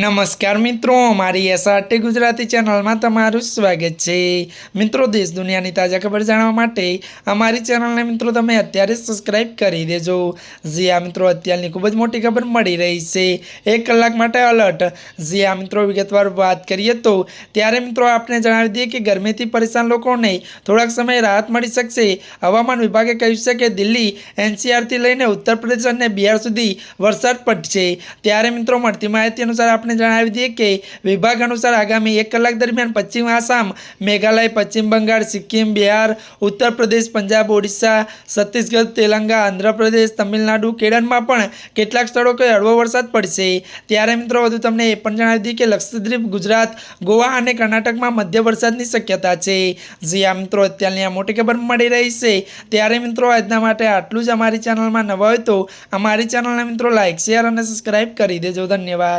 નમસ્કાર મિત્રો, મારી એસઆરટી ગુજરાતી ચેનલમાં તમારું સ્વાગત છે. મિત્રો, દેશ દુનિયાની તાજા ખબર જાણવા માટે અમારી ચેનલને મિત્રો તમે અત્યારે સબસ્ક્રાઈબ કરી દેજો. જી આ મિત્રો, અત્યારની ખૂબ જ મોટી ખબર મળી રહી છે. એક કલાક માટે અલર્ટ જી આ મિત્રો, વિગતવાર વાત કરીએ તો ત્યારે મિત્રો આપણે જણાવી દઈએ કે ગરમીથી પરેશાન લોકોને થોડાક સમય રાહત મળી શકશે. હવામાન વિભાગે કહ્યું છે કે દિલ્હી, એનસીઆરથી લઈને ઉત્તર પ્રદેશ અને બિહાર સુધી વરસાદ પડશે. ત્યારે મિત્રો મળતી માહિતી અનુસાર આપણે જણાવી દઈએ કે વિભાગ અનુસાર આગામી એક કલાક દરમિયાન પશ્ચિમ આસામ, મેઘાલય, પશ્ચિમ બંગાળ, સિક્કિમ, બિહાર, ઉત્તર પ્રદેશ, પંજાબ, ઓડિશા, છત્તીસગઢ, તેલંગા, આંધ્રપ્રદેશ, તમિલનાડુ, કેરળમાં પણ કેટલાક સ્થળો કોઈ હળવો વરસાદ પડશે. ત્યારે મિત્રો વધુ તમને એ પણ જણાવી દઈએ કે લક્ષદ્વીપ, ગુજરાત, ગોવા અને કર્ણાટકમાં મધ્ય વરસાદની શક્યતા છે. જી આ મિત્રો, અત્યારની આ મોટી ખબર મળી રહી છે. ત્યારે મિત્રો આજના માટે આટલું જ અમારી ચેનલમાં નવા હોય તો અમારી ચેનલને મિત્રો લાઇક શેર અને સબસ્ક્રાઇબ કરી દેજો. ધન્યવાદ.